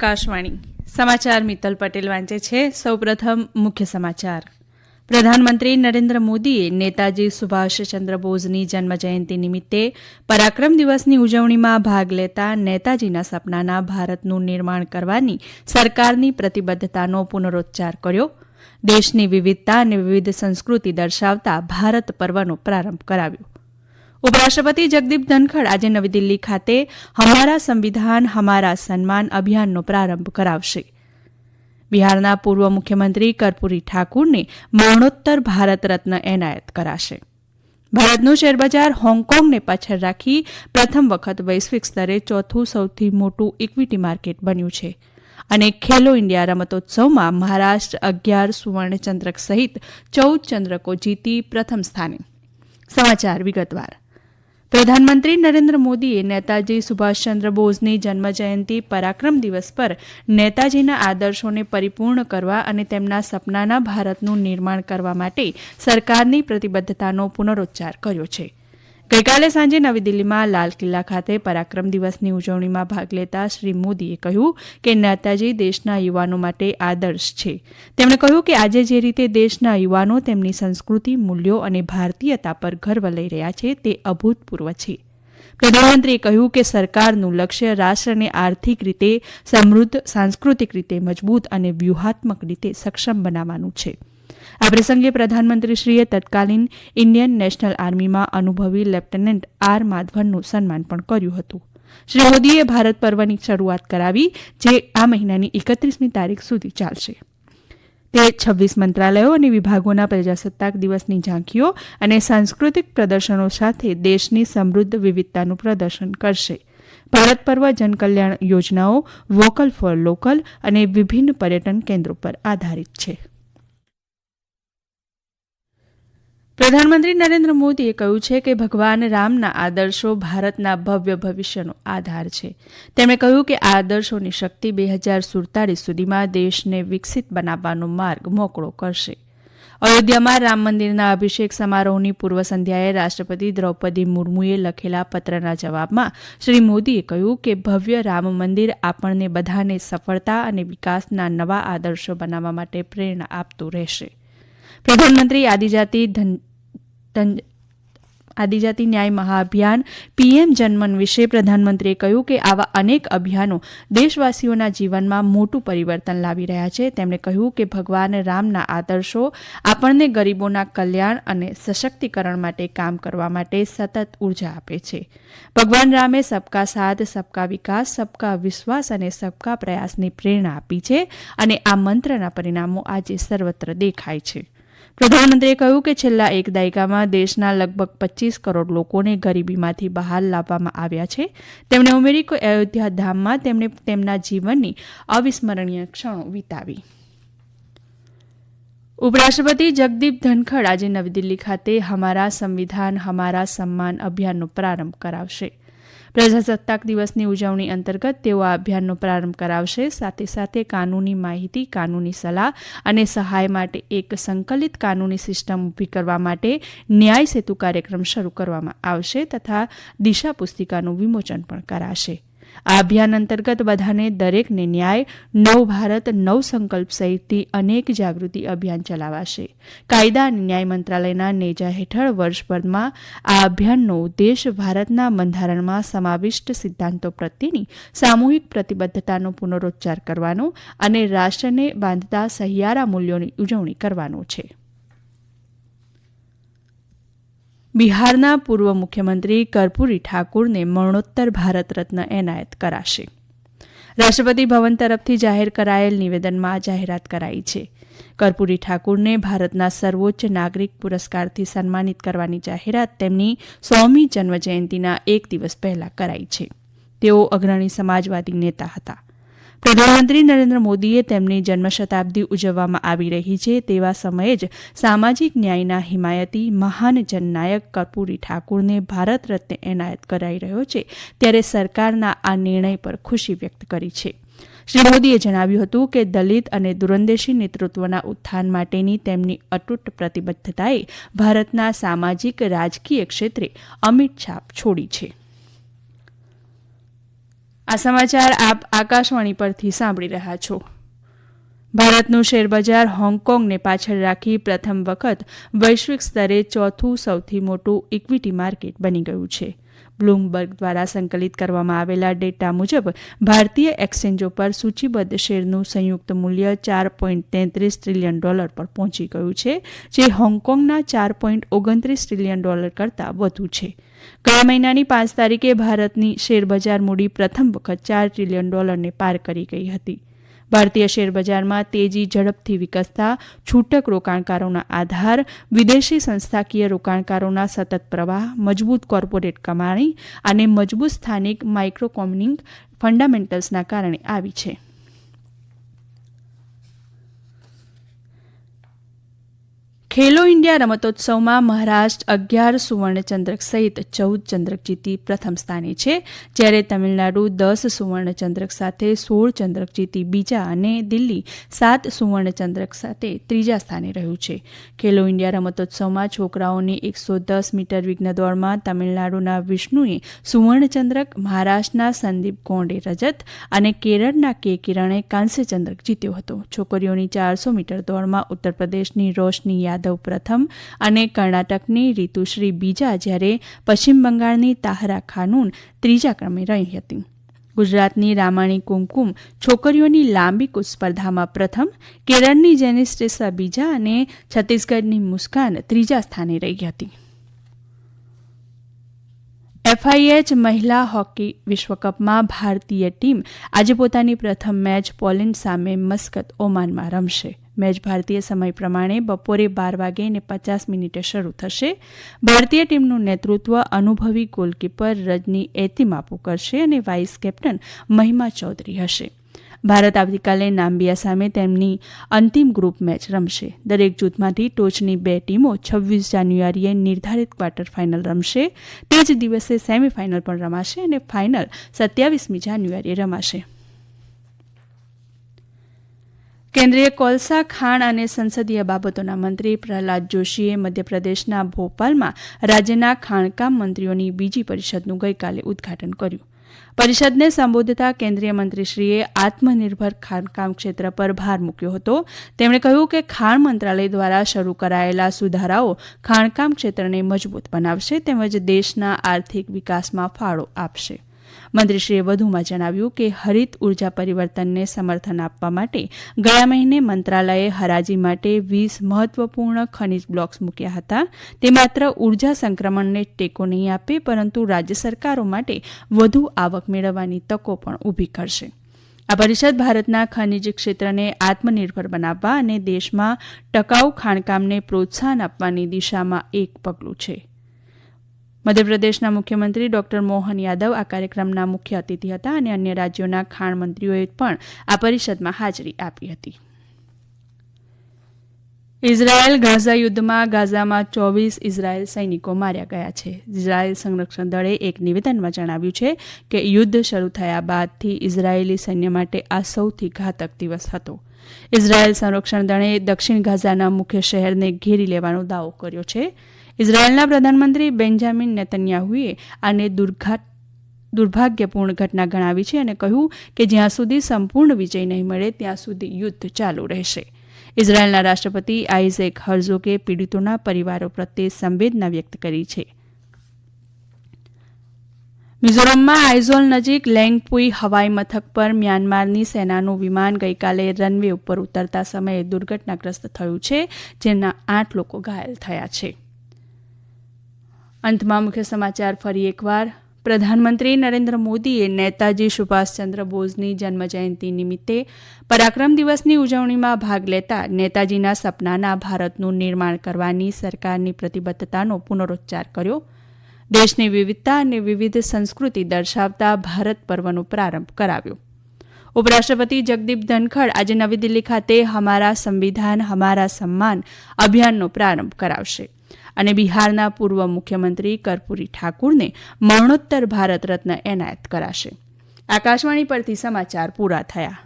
આકાશવાણી. સમાચાર મિત્તલ પટેલ વાંચે છે. સૌપ્રથમ મુખ્ય સમાચાર. પ્રધાનમંત્રી નરેન્દ્ર મોદીએ નેતાજી સુભાષચંદ્ર બોઝની જન્મજયંતિ નિમિત્તે પરાક્રમ દિવસની ઉજવણીમાં ભાગ લેતા નેતાજીના સપનાના ભારતનું નિર્માણ કરવાની સરકારની પ્રતિબદ્ધતાનો પુનરોચ્ચાર કર્યો. દેશની વિવિધતા અને વિવિધ સંસ્કૃતિ દર્શાવતા ભારત પર્વનો પ્રારંભ કરાવ્યો. ઉપરાષ્ટ્રપતિ જગદીપ ધનખડ આજે નવી દિલ્હી ખાતે હમારા સંવિધાન, હમારા સન્માન અભિયાનનો પ્રારંભ કરાવશે. બિહારના પૂર્વ મુખ્યમંત્રી કર્પૂરી ઠાકુરને મરણોત્તર ભારત રત્ન એનાયત કરાશે. ભારતનું શેરબજાર હોંગકોંગને પાછળ રાખી પ્રથમ વખત વૈશ્વિક સ્તરે ચોથું સૌથી મોટું ઇક્વિટી માર્કેટ બન્યું છે. અને ખેલો ઇન્ડિયા રમતોત્સવમાં મહારાષ્ટ્ર અગિયાર, સુવર્ણચંદ્રક સહિત ચૌદ ચંદ્રકો જીતી પ્રથમ સ્થાને. સમાચાર વિગતવાર. પ્રધાનમંત્રી નરેન્દ્ર મોદીએ નેતાજી સુભાષચંદ્ર બોઝની જન્મજયંતિ પરાક્રમ દિવસ પર નેતાજીના આદર્શોને પરિપૂર્ણ કરવા અને તેમના સપનાના ભારતનું નિર્માણ કરવા માટે સરકારની પ્રતિબદ્ધતાનો પુનરોચ્ચાર કર્યો છે. ગઈકાલે સાંજે નવી દિલ્હીમાં લાલ કિલ્લા ખાતે પરાક્રમ દિવસની ઉજવણીમાં ભાગ લેતા શ્રી મોદીએ કહ્યું કે નેતાજી દેશના યુવાનો માટે આદર્શ છે. તેમણે કહ્યું કે આજે જે રીતે દેશના યુવાનો તેમની સંસ્કૃતિ, મૂલ્યો અને ભારતીયતા પર ગર્વ લઈ રહ્યા છે તે અભૂતપૂર્વ છે. પ્રધાનમંત્રીએ કહ્યું કે સરકારનું લક્ષ્ય રાષ્ટ્રને આર્થિક રીતે સમૃદ્ધ, સાંસ્કૃતિક રીતે મજબૂત અને વ્યૂહાત્મક રીતે સક્ષમ બનાવવાનું છે. આ પ્રસંગે પ્રધાનમંત્રીશ્રીએ તત્કાલીન ઇન્ડિયન નેશનલ આર્મીમાં અનુભવી લેફ્ટનન્ટ આર માધવનનું સન્માન પણ કર્યું હતું. શ્રી મોદીએ ભારત પર્વની શરૂઆત કરાવી, જે આ મહિનાની એકત્રીસમી તારીખ સુધી ચાલશે. તે છવ્વીસ મંત્રાલયો અને વિભાગોના પ્રજાસત્તાક દિવસની ઝાંખીઓ અને સાંસ્કૃતિક પ્રદર્શનો સાથે દેશની સમૃદ્ધ વિવિધતાનું પ્રદર્શન કરશે. ભારત પર્વ જનકલ્યાણ યોજનાઓ વોકલ ફોર લોકલ અને વિભિન્ન પર્યટન કેન્દ્રો પર આધારિત છે. પ્રધાનમંત્રી નરેન્દ્ર મોદીએ કહ્યું છે કે ભગવાન રામના આદર્શો ભારતના ભવ્ય ભવિષ્યનો આધાર છે. તેમણે કહ્યું કે આ આદર્શોની શક્તિ બે હજાર સુડતાલીસ સુધીમાં દેશને વિકસિત બનાવવાનો માર્ગ મોકળો કરશે. અયોધ્યામાં રામ મંદિરના અભિષેક સમારોહની પૂર્વ સંધ્યાએ રાષ્ટ્રપતિ દ્રૌપદી મુર્મુએ લખેલા પત્રના જવાબમાં શ્રી મોદીએ કહ્યું કે ભવ્ય રામ મંદિર આપણને બધાને સફળતા અને વિકાસના નવા આદર્શો બનાવવા માટે પ્રેરણા આપતું રહેશે. પ્રધાનમંત્રી આદિજાતિ આદિજાતિ ન્યાય મહાઅભિયાન પીએમ જનમન વિશે પ્રધાનમંત્રીએ કહ્યું કે આવા અનેક અભિયાનો દેશવાસીઓના જીવનમાં મોટું પરિવર્તન લાવી રહ્યા છે. તેમણે કહ્યું કે ભગવાન રામના આદર્શો આપણને ગરીબોના કલ્યાણ અને સશક્તિકરણ માટે કામ કરવા માટે સતત ઊર્જા આપે છે. ભગવાન રામે સબકા સાથ, સબકા વિકાસ, સબકા વિશ્વાસ અને સબકા પ્રયાસની પ્રેરણા આપી છે અને આ મંત્રના પરિણામો આજે સર્વત્ર દેખાય છે. પ્રધાનમંત્રીએ કહ્યું કે છેલ્લા એક દાયકામાં દેશના લગભગ પચીસ કરોડ લોકોને ગરીબીમાંથી બહાર લાવવામાં આવ્યા છે. તેમણે ઉમેરી કે અયોધ્યા ધામમાં તેમણે તેમના જીવનની અવિસ્મરણીય ક્ષણો વિતાવી. ઉપરાષ્ટ્રપતિ જગદીપ ધનખડ આજે નવી દિલ્હી ખાતે હમારા સંવિધાન, હમારા સન્માન અભિયાનનો પ્રારંભ કરાવશે. પ્રજાસત્તાક દિવસની ઉજવણી અંતર્ગત તેઓ આ અભિયાનનો પ્રારંભ કરાવશે. સાથે સાથે કાનૂની માહિતી, કાનૂની સલાહ અને સહાય માટે એક સંકલિત કાનૂની સિસ્ટમ ઊભી કરવા માટે ન્યાય સેતુ કાર્યક્રમ શરૂ કરવામાં આવશે તથા દિશા પુસ્તિકાનું વિમોચન પણ કરાશે. આ અભિયાન અંતર્ગત બધાને દરેકને ન્યાય, નવ ભારત, નવ સંકલ્પ સહિતથી અનેક જાગૃતિ અભિયાન ચલાવાશે. કાયદા અને ન્યાય મંત્રાલયના નેજા હેઠળ વર્ષભરમાં આ અભિયાનનો ઉદ્દેશ ભારતના બંધારણમાં સમાવિષ્ટ સિદ્ધાંતો પ્રત્યેની સામૂહિક પ્રતિબદ્ધતાનો પુનરોચ્ચાર કરવાનો અને રાષ્ટ્રને બાંધતા સહિયારા મૂલ્યોની ઉજવણી કરવાનો છે. બિહારના પૂર્વ મુખ્યમંત્રી કર્પૂરી ઠાકુરને મરણોત્તર ભારત રત્ન એનાયત કરાશે. રાષ્ટ્રપતિ ભવન તરફથી જાહેર કરાયેલ નિવેદનમાં જાહેરાત કરાઈ છે. કર્પૂરી ઠાકુરને ભારતના સર્વોચ્ચ નાગરિક પુરસ્કારથી સન્માનિત કરવાની જાહેરાત તેમની સોમી જન્મજયંતિના એક દિવસ પહેલા કરાઈ છે. તેઓ અગ્રણી સમાજવાદી નેતા હતા. પ્રધાનમંત્રી નરેન્દ્ર મોદીએ તેમની જન્મશતાબ્દી ઉજવવામાં આવી રહી છે તેવા સમયે જ સામાજિક ન્યાયના હિમાયતી મહાન જનનાયક કર્પૂરી ઠાકુરને ભારત રત્ન એનાયત કરાઈ રહ્યો છે ત્યારે સરકારના આ નિર્ણય પર ખુશી વ્યક્ત કરી છે. શ્રી મોદીએ જણાવ્યું હતું કે દલિત અને દુરંદેશી નેતૃત્વના ઉત્થાન માટેની તેમની અતૂટ પ્રતિબદ્ધતાએ ભારતના સામાજિક રાજકીય ક્ષેત્રે અમિટ છાપ છોડી છે. આ સમાચાર આપ આકાશવાણી પરથી સાંભળી રહ્યા છો. ભારતનું શેરબજાર હોંગકોંગને પાછળ રાખી પ્રથમ વખત વૈશ્વિક સ્તરે ચોથું સૌથી મોટું ઇક્વિટી માર્કેટ બની ગયું છે. બ્લુમબર્ગ દ્વારા સંકલિત કરવામાં આવેલા ડેટા મુજબ ભારતીય એક્સચેન્જો પર સૂચિબદ્ધ શેરનું સંયુક્ત મૂલ્ય ચાર પોઈન્ટ તેત્રીસ ટ્રિલિયન ડોલર પર પહોંચી ગયું છે, જે હોંગકોંગના ચાર પોઈન્ટ ઓગણત્રીસ ટ્રિલિયન ડોલર કરતાં વધુ છે. ગયા મહિનાની પાંચ તારીખે ભારતની શેરબજાર મૂડી પ્રથમ વખત ચાર ટ્રિલિયન ડોલરને પાર કરી ગઈ હતી. ભારતીય શેરબજારમાં તેજી ઝડપથી વિકસતા છૂટક રોકાણકારોના આધાર, વિદેશી સંસ્થાકીય રોકાણકારોના સતત પ્રવાહ, મજબૂત કોર્પોરેટ કમાણી અને મજબૂત સ્થાનિક માઇક્રોકોમિનિંગ ફંડામેન્ટલ્સના કારણે આવી છે. ખેલો ઇન્ડિયા રમતોત્સવમાં મહારાષ્ટ્ર અગિયાર, સુવર્ણચંદ્રક સહિત ચૌદ ચંદ્રક જીતી પ્રથમ સ્થાને છે. જ્યારે તમિલનાડુ દસ, સુવર્ણચંદ્રક સાથે સોળ ચંદ્રક જીતી બીજા અને દિલ્હી સાત, સુવર્ણચંદ્રક સાથે ત્રીજા સ્થાને રહ્યું છે. ખેલો ઇન્ડિયા રમતોત્સવમાં છોકરાઓની એકસો દસ મીટર વિઘ્ન દોડમાં તમિલનાડુના વિષ્ણુએ સુવર્ણચંદ્રક, મહારાષ્ટ્રના સંદીપ ગોંડે રજત અને કેરળના કે કિરણે કાંસ્યચંદ્રક જીત્યો હતો. છોકરીઓની ચારસો મીટર દોડમાં ઉત્તર પ્રદેશની રોશની યાદવ યાદવ પ્રથમ અને કર્ણાટકની રીતુશ્રી બીજા જ્યારે પશ્ચિમ બંગાળની તાહરા ખાનૂન ત્રીજા ક્રમે રહી હતી. ગુજરાતની રામાણી કુમકુમ છોકરીઓની લાંબી કૂચ સ્પર્ધામાં પ્રથમ, કેરળની જેનિસ્ટ્રેસા બીજા અને છત્તીસગઢની મુસ્કાન ત્રીજા સ્થાને રહી હતી. એફઆઈએચ મહિલા હોકી વિશ્વકપમાં ભારતીય ટીમ આજે પોતાની પ્રથમ મેચ પોલેન્ડ સામે મસ્કત ઓમાનમાં રમશે. મેચ ભારતીય સમય પ્રમાણે બપોરે બાર વાગે ને પચાસ મિનિટે શરૂ થશે. ભારતીય ટીમનું નેતૃત્વ અનુભવી ગોલકીપર રજની એતિમાપુ કરશે અને વાઇસ કેપ્ટન મહિમા ચૌધરી હશે. ભારત આવતીકાલે નામ્બિયા સામે તેમની અંતિમ ગ્રુપ મેચ રમશે. દરેક જૂથમાંથી ટોચની બે ટીમો છવ્વીસ જાન્યુઆરીએ નિર્ધારિત ક્વાર્ટર ફાઇનલ રમશે. તે જ દિવસે સેમીફાઇનલ પણ રમાશે અને ફાઇનલ સત્યાવીસમી જાન્યુઆરીએ રમાશે. કેન્દ્રીય કોલસા, ખાણ અને સંસદીય બાબતોના મંત્રી પ્રહલાદ જોશીએ મધ્યપ્રદેશના ભોપાલમાં રાજ્યના ખાણકામ મંત્રીઓની બીજી પરિષદનું ગઈકાલે ઉદઘાટન કર્યું. પરિષદને સંબોધતા કેન્દ્રીય મંત્રીશ્રીએ આત્મનિર્ભર ખાણકામ ક્ષેત્ર પર ભાર મૂક્યો હતો. તેમણે કહ્યું કે ખાણ મંત્રાલય દ્વારા શરૂ કરાયેલા સુધારાઓ ખાણકામ ક્ષેત્રને મજબૂત બનાવશે તેમજ દેશના આર્થિક વિકાસમાં ફાળો આપશે. મંત્રીશ્રીએ વધુમાં જણાવ્યું કે હરિત ઊર્જા પરિવર્તનને સમર્થન આપવા માટે ગયા મહિને મંત્રાલયે હરાજી માટે વીસ મહત્વપૂર્ણ ખનિજ બ્લોક્સ મૂક્યા હતા. તે માત્ર ઊર્જા સંક્રમણને ટેકો નહીં આપે, પરંતુ રાજ્ય સરકારો માટે વધુ આવક મેળવવાની તકો પણ ઊભી કરશે. આ પરિષદ ભારતના ખનિજ ક્ષેત્રને આત્મનિર્ભર બનાવવા અને દેશમાં ટકાઉ ખાણકામને પ્રોત્સાહન આપવાની દિશામાં એક પગલું છે. મધ્યપ્રદેશના મુખ્યમંત્રી ડોક્ટર મોહન યાદવ આ કાર્યક્રમના મુખ્ય અતિથિ હતા અને અન્ય રાજ્યોના ખાણ મંત્રીઓએ પણ આ પરિષદમાં હાજરી આપી હતી. ઇઝરાયેલ ગાઝા યુદ્ધમાં ગાઝામાં ચોવીસ ઇઝરાયેલ સૈનિકો માર્યા ગયા છે. ઇઝરાયેલ સંરક્ષણ દળે એક નિવેદનમાં જણાવ્યું છે કે યુદ્ધ શરૂ થયા બાદથી ઇઝરાયેલી સૈન્ય માટે આ સૌથી ઘાતક દિવસ હતો. ઇઝરાયેલ સંરક્ષણ દળે દક્ષિણ ગાઝાના મુખ્ય શહેરને ઘેરી લેવાનો દાવો કર્યો છે. ઇઝરાયેલના પ્રધાનમંત્રી બેન્જામિન નેતન્યાહુએ આને દુર્ઘાટ દુર્ભાગ્યપૂર્ણ ઘટના ગણાવી છે અને કહ્યું કે જ્યાં સુધી સંપૂર્ણ વિજય નહીં મળે, ત્યાં સુધી યુદ્ધ ચાલુ રહેશે. ઇઝરાયેલના રાષ્ટ્રપતિ આઇઝેક હર્ઝોકે પીડિતોના પરિવારો પ્રત્યે સંવેદના વ્યક્ત કરી છે. મિઝોરમમાં આઇઝોલ નજીક લેંગપુઈ હવાઈ મથક પર મ્યાનમારની સેનાનું વિમાન ગઈકાલે રનવે ઉપર ઉતરતા સમયે દુર્ઘટનાગ્રસ્ત થયું છે, જેના આઠ લોકો ઘાયલ થયા છે. અંતમાં મુખ્ય સમાચાર ફરી એકવાર. પ્રધાનમંત્રી નરેન્દ્ર મોદીએ નેતાજી સુભાષચંદ્ર બોઝની જન્મજયંતિ નિમિત્તે પરાક્રમ દિવસની ઉજવણીમાં ભાગ લેતા નેતાજીના સપનાના ભારતનું નિર્માણ કરવાની સરકારની પ્રતિબદ્ધતાનો પુનરોચ્ચાર કર્યો. દેશની વિવિધતા અને વિવિધ સંસ્કૃતિ દર્શાવતા ભારત પર્વનો પ્રારંભ કરાવ્યો. ઉપરાષ્ટ્રપતિ જગદીપ ધનખડ આજે નવી દિલ્હી ખાતે હમારા સંવિધાન, હમારા સન્માન અભિયાનનો પ્રારંભ કરાવશે. અને બિહારના પૂર્વ મુખ્યમંત્રી કર્પૂરી ઠાકુરને મરણોત્તર ભારત રત્ન એનાયત કરાશે. આકાશવાણી પરથી સમાચાર પૂરા થયા.